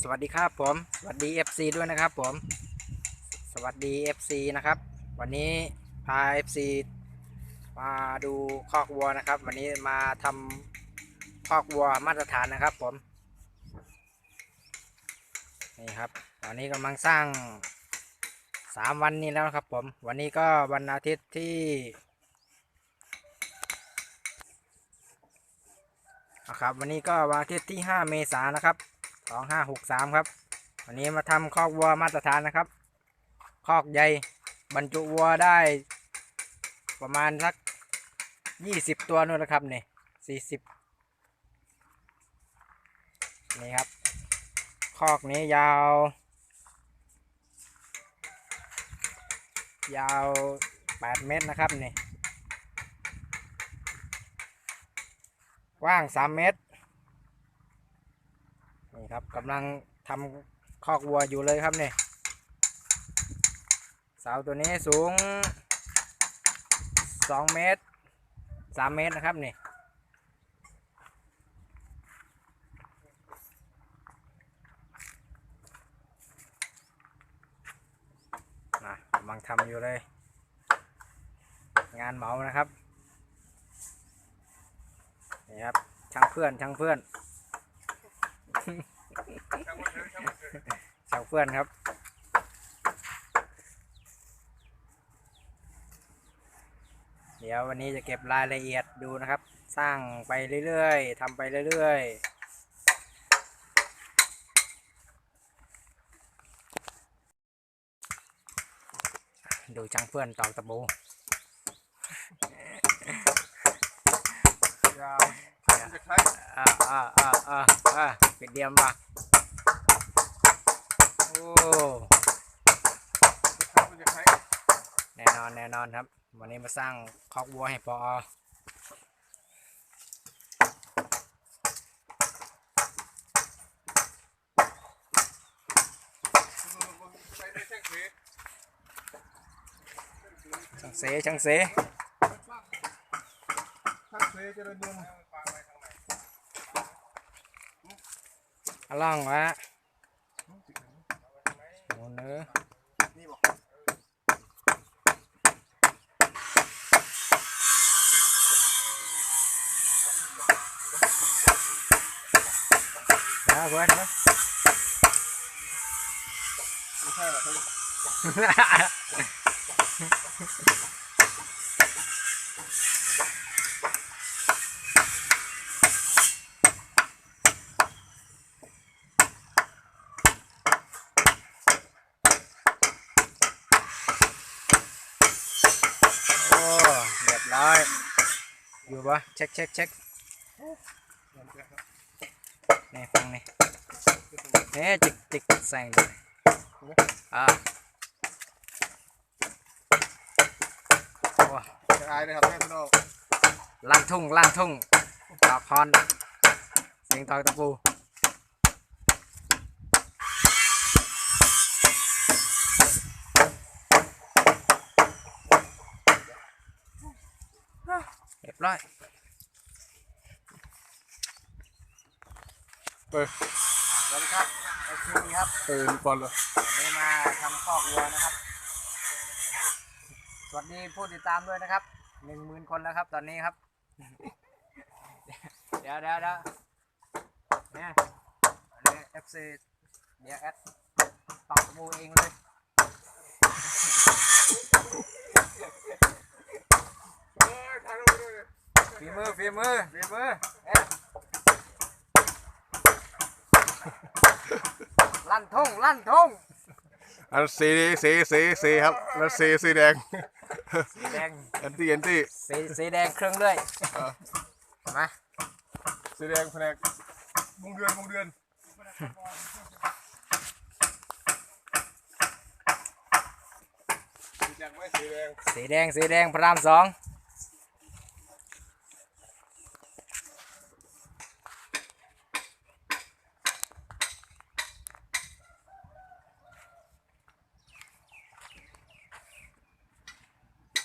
สวัสดีครับผมสวัสดี FC ด้วยนะครับผม สวัสดี FC นะครับ วันนี้พา FC มาดูคอกวัวนะครับ วันนี้มาทำคอกวัวมาตรฐานนะครับผมนี่ครับตอนนี้กำลังสร้าง 3 วันนี้แล้วครับผม วันนี้ก็วันอาทิตย์ที่นะครับวันนี้ก็วันอาทิตย์ที่ 5 เมษายนนะครับ 2563ครับ วันนี้มาทำคอกวัวมาตรฐานนะครับ คอกใหญ่บรรจุวัวได้ ประมาณสัก20ตัวนู่นนะครับนี่40นี่ครับ คอกนี้ยาว ยาว8เมตรนะครับนี่กว้าง3เมตร นี่ครับกำลังทำคอกวัวอยู่เลยครับเนี่ยเสาตัวนี้สูง 2 เมตร 3 เมตรนะครับนี่นะกำลังทำอยู่เลย งานเหมานะครับ นี่ครับช่างเพื่อนช่างเพื่อน ช่างเพื่อนครับ เดี๋ยววันนี้จะเก็บรายละเอียดดูนะครับ สร้างไปเรื่อยๆทำไปเรื่อยๆดูช่างเพื่อนตอกตะปูยาวจะใช้อ่าอ่าอ่าอ่าอ่าปิดเดียมปะ โอ้จะใช้แน่นอนแน่นอนครับ วันนี้มาสร้างคอกวัวให้ปอใช้ในแท่งเฟช่างเสช่างเสช่างเฟจะเดินยนต์อะล่องวะ โน่นเนื้อนี่บอกนะเพื่อนนะไม่ใช่หรอก โอ้เรียบร้ อยอยู่ปะเช็คเช็คเช็คนี่ฟังนี่เอ๊ะจิกจิกแซงเลยอ่าโอ้จะอายนะครับแม่พี่น้องลั่นทุ่งลั่นทุ่งตอกฮอนเสียงตอกตะปู รียบร้อยเปิดสวัสดีครับไอซีครับตื่นก่อนเลยวันนี้มาทำคอกวัวนะครับ สวัสดีผู้ติดตามด้วยนะครับหนึ่งหมื่นคนแล้วครับ ตอนนี้ครับ เดี๋ยวเดี๋ยวเดี๋ยวเนี่ยอันนี้ FC เดี๋ยวแอดตอกตะปูเองเลย ฝีมือฝีมือฝีมือเอ๊ะลั่นทุ่งลั่นทุ่งอันสีสีสีสีครับแล้วสีสีแดงสีแดงแอนตี้แอนตี้สีสีแดงเครื่องด้วยมาสีแดงแผนกวงเดือนวงเดือนสีแดงไม่สีแดงสีแดงสีแดงพระรามสอง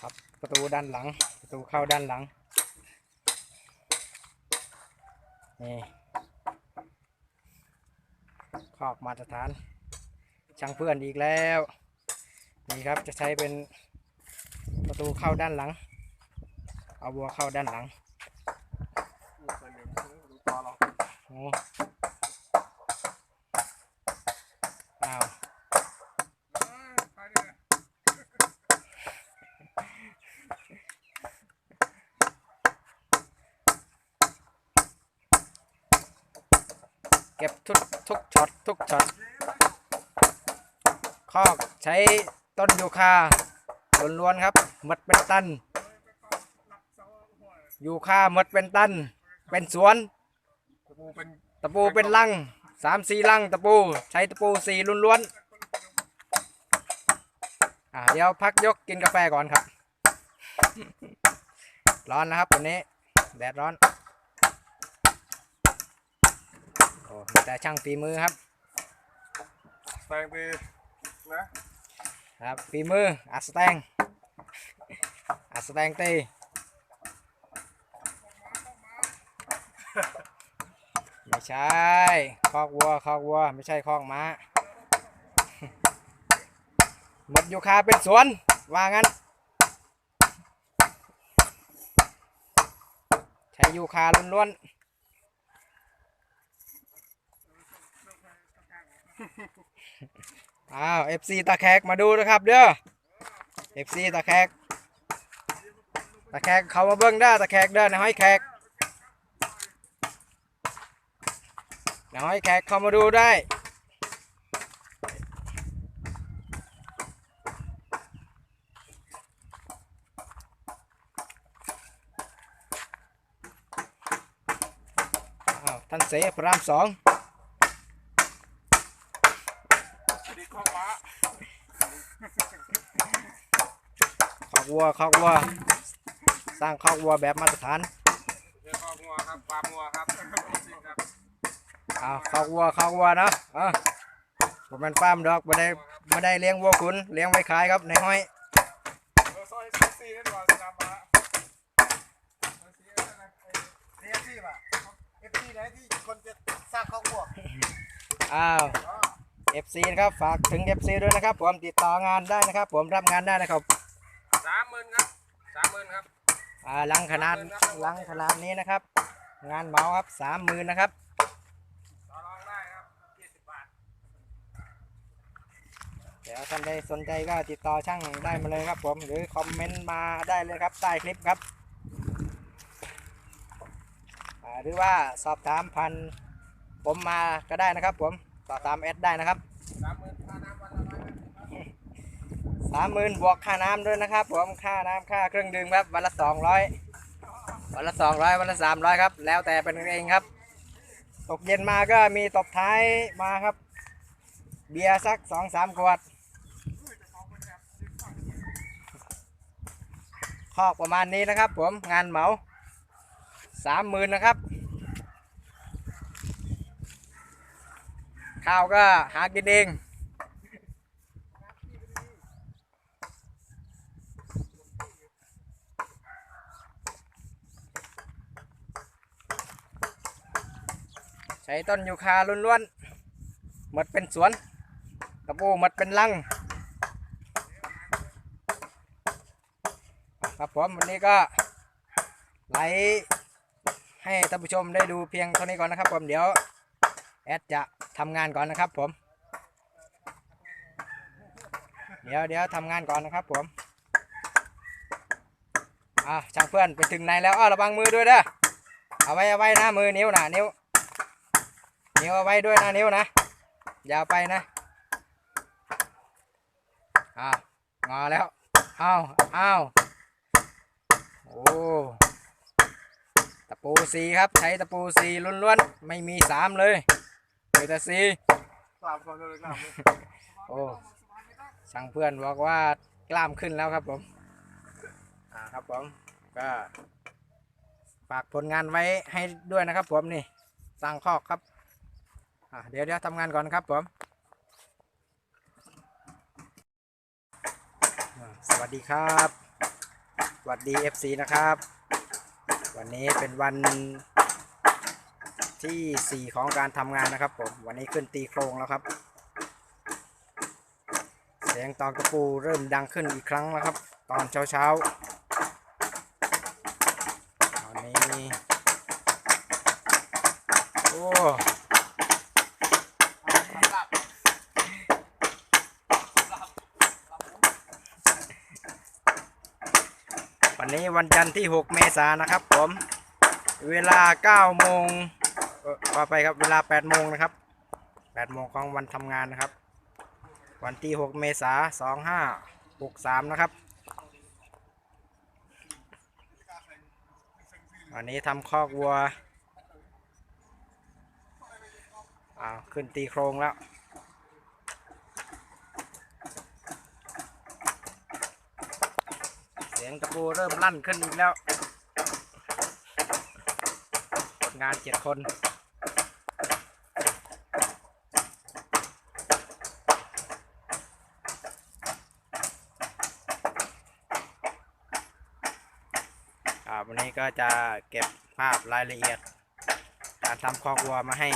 ครับประตู ด้านหลัง ประตูเข้าด้านหลัง นี่ขอกมาตรฐาน ช่างเพื่อนอีกแล้ว นี่ครับจะใช้เป็นประตูเข้าด้านหลัง เอาวัวเข้าด้านหลังโอ้าวเก็บ ทุกช็อตทุกช็อตคอกใช้ต้นยูคาล้วนๆครับหมดเป็นตันยูคาหมดเป็นตัน เป็นสวนกูเป็นตะปูเป็นลังสามสี่ลังตะปู ใช้ตะปูสี่ล้วนๆอ่าเดี๋ยวพักยกกินกาแฟก่อนครับ ร้อนนะครับวันนี้ แดดร้อน โอ้มี แต่ช่างฝีมือครับแตงตีนะครับฝีมืออัสแตงอัสแตงตีไม่ใช่คอกวัวคอกวัวไม่ใช่คอกม้าหมดยูคาเป็นสวน ว่างั้น ใช้ยูคาล้วนๆ อ้าว FC ตาแขกมาดูนะครับเด้อ FC ตาแขกตาแขกเขามาเบิ้งได้ตาแขกเด้อนะห้อยแขกนะห้อยแขกเข้ามาดูได้อ้าวท่านเสพรามสอง ดีข้อม้าคอกวัวคอกวัว สร้างคอกวัวแบบมาตรฐานเดี๋ยวข้องัวครับปลางัวครับจริงครับอ้าวคอกวัวคอกวัวเนาะเอะผมเป็นฟาร์มดอกไม่ได้ไม่ได้เลี้ยงวัวขุนเลี้ยงไว้ขายครับในห้อยเออซอยซีซีนั่นก่อนสนามม้าซอยซีนั่นนะไอ้เรียกที่ป่ะเอฟซีไหนที่คนจะสร้างครอบครัวอ้าว FC นะครับฝากถึง FC ด้วยนะครับผมติดต่องานได้นะครับ ผมรับงานได้นะครับสามหมื่นครับสามหมื่นครับอ่าลังขนาดลังขนาดนี้นะครับ งานเหมาครับสามหมื่นนะครับต่อรองได้ครับยี่สิบบาทเดี๋ยวท่านใดสนใจก็ติดต่อช่างได้มาเลยครับ ผมหรือคอมเมนต์มาได้เลยครับใต้คลิปครับอ่าหรือว่าสอบถามพันผมมาก็ได้นะครับผม สอบถามแอดได้นะครับสามหมื่นค่าน้ำวันละร้อยสามหมื่นบวกค่าน้ำด้วยนะครับผมค่าน้ำค่าเครื่องดื่มครับวันละสองร้อยวันละสองร้อยวันละสามร้อยครับ แล้วแต่เป็นกันเองครับ ตกเย็นมาก็มีตบท้ายมาครับ เบียร์สักสองสามขวดคอกประมาณนี้นะครับผมงานเหมาสามหมื่นนะครับ ข้าวก็หากินเองใช้ต้นยูคาล้วนๆหมดเป็นสวนตะปูหมดเป็นลัง ครับผมวันนี้ก็ไลฟ์ให้ท่านผู้ชมได้ดูเพียงเท่านี้ก่อนนะครับผมเดี๋ยว แอดจะ ทำงานก่อนนะครับผม เดี๋ยวเดี๋ยวทำงานก่อนนะครับผมอะช่างเพื่อนไปถึงไหนแล้วอ้อระวังมือด้วยเด้อเอาไว้เอาไว้นะมือนิ้วนะนิ้ว นิ้วเอาไว้ด้วยนะนิ้วนะอย่าเอาไปนะอ้าวงอแล้วอ้าวอ้าวโอ้ตะปูสีครับใช้ตะปูสีล้วนๆไม่มีสามเลย มีแต่สีกลับก่อนเลยกลับโอ้สั่งเพื่อนบอกว่ากล้ามขึ้นแล้วครับผมอ่าครับผมก็ฝากผลงานไว้ให้ด้วยนะครับ ผมนี่สร้างคอกครับอะเดี๋ยวเดี๋ยวทำงานก่อนครับผมอ่าสวัสดีครับสวัสดี FC นะครับ วันนี้เป็นวัน ที่ 4 ของการทำงานนะครับผม วันนี้ขึ้นตีโครงแล้วครับ เสียงตอกตะปูเริ่มดังขึ้นอีกครั้งแล้วครับ ตอนเช้าเช้าๆตอนนี้ โอ้วันนี้วันจันทร์ที่ 6 เมษายนนะครับผม เวลา9โมง เอ่อขอไปครับเวลา8โมงนะครับ8โมงของวันทำงานนะครับ วันที่ 6 เมษายน2563 นะครับวันนี้ทำคอกวัวอ้าวขึ้นตีโครงแล้วเสียงตะปูเริ่มลั่นขึ้นอีกแล้ว งานเจ็ดคน วันนี้ก็จะเก็บภาพรายละเอียด การทำคอกวัวมาให้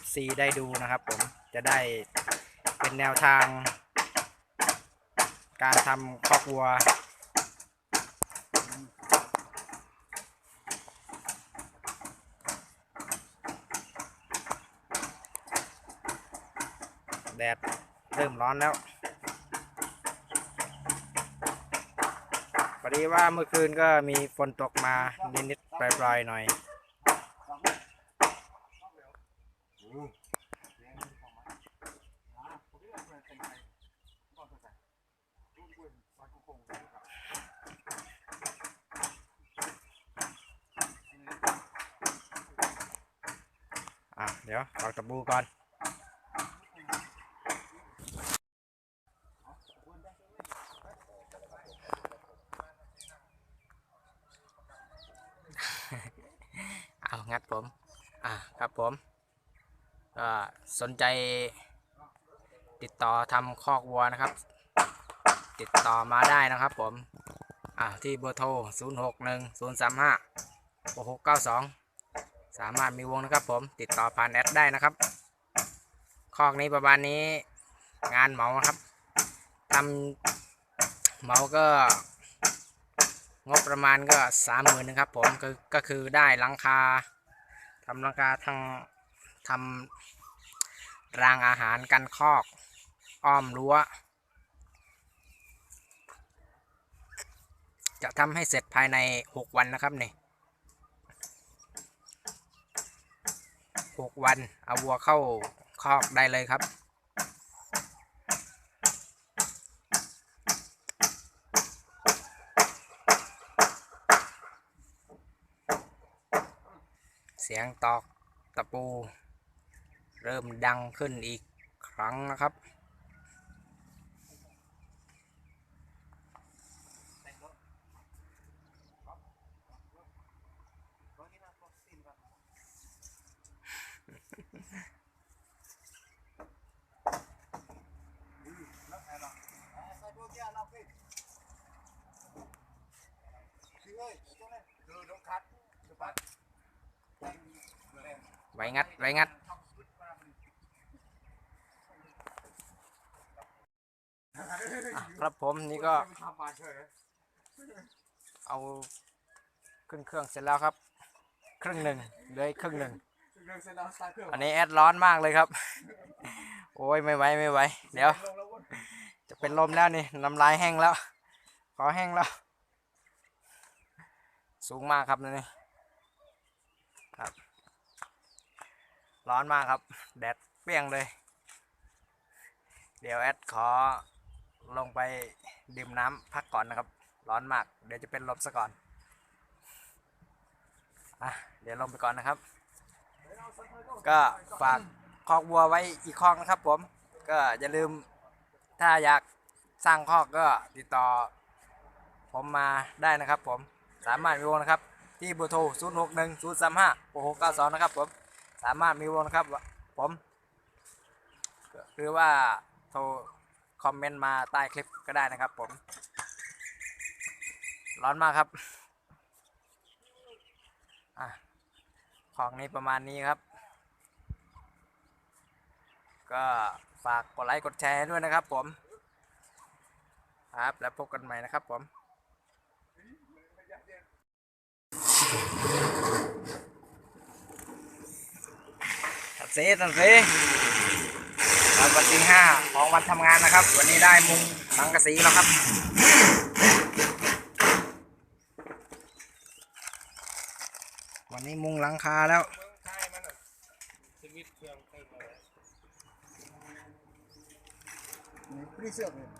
FC ได้ดูนะครับผมจะได้เป็นแนวทาง การทำคอกวัวแดดเริ่มร้อนแล้ว พอดีว่าเมื่อคืนก็มีฝนตกมานิดๆปล่อยๆหน่อย อะ เดี๋ยวออกตะบูก่อน งัดผมอะครับผมก็สนใจติดต่อทำคอกวัวนะครับ ติดต่อมาได้นะครับผมอะที่เบอร์โทร 0 6 1 0 3 5 6 6 9 2 สามารถมีวงนะครับผมติดต่อผ่านแอดได้นะครับ คอกนี้ประมาณนี้งานเหมาครับทำเหมาก็งบประมาณก็สามหมื่นนะครับผมก็ก็คือได้หลังคา ทำลังกาทางทำรางอาหารกันคอก อ้อมรั้ว จะทำให้เสร็จภายใน 6 วันนะครับนี่6วัน เอาวัวเข้าคอกได้เลยครับ สียงตอกตะปู เริ่มดังขึ้นอีกครั้งนะครับใส่พวก ไว้งัด ไว้งัดอะครับผมนี่ก็ทำมาเฉยเอาขึ้นเครื่องเสร็จแล้วครับ ครึ่งหนึ่งเหลืออีกครึ่งหนึ่งเรื่องเส้นเอาสตาร์เครื่องอันนี้แอดร้อนมากเลยครับ โอ้ยไม่ไหวไม่ไหวเดี๋ยวลงแล้ววนจะเป็นลมแล้วนี่น้ำลายแห้งแล้ว ขอแห้งแล้ว สูงมากครับนี่ครับ ร้อนมากครับ แดดเปรี้ยงเลย เดี๋ยวแอดขอลงไปดื่มน้ำพักก่อนนะครับ ร้อนมาก เดี๋ยวจะเป็นลมซะก่อนอะเดี๋ยวลงไปก่อนนะครับ ก็ฝากคอกวัวไว้อีกคอกนะครับผม ก็อย่าลืมถ้าอยากสร้างคอกก็ติดต่อ ผมมาได้นะครับผม สามารถมีวนะครับ ที่เบอร์โทร 0 6 1 0 3 5 6 6 9 2 นะครับผม สามารถมีวงนะครับ ผมหรือว่าโทรคอมเมนต์มาใต้คลิปก็ได้นะครับ ผม ร้อนมากครับอะของนี้ประมาณนี้ครับ ก็ฝากกดไลค์กดแชร์ด้วยนะครับ ผม ครับแล้วพบกันใหม่นะครับผม ตัด เซตันเซครับวันที่ห้าของวันทำงานนะครับ วันนี้ได้มุงสังกะสีแล้วครับวันนี้มุงหลังคาแล้วไทยมันอะชีวิตเครื่องเสือเลย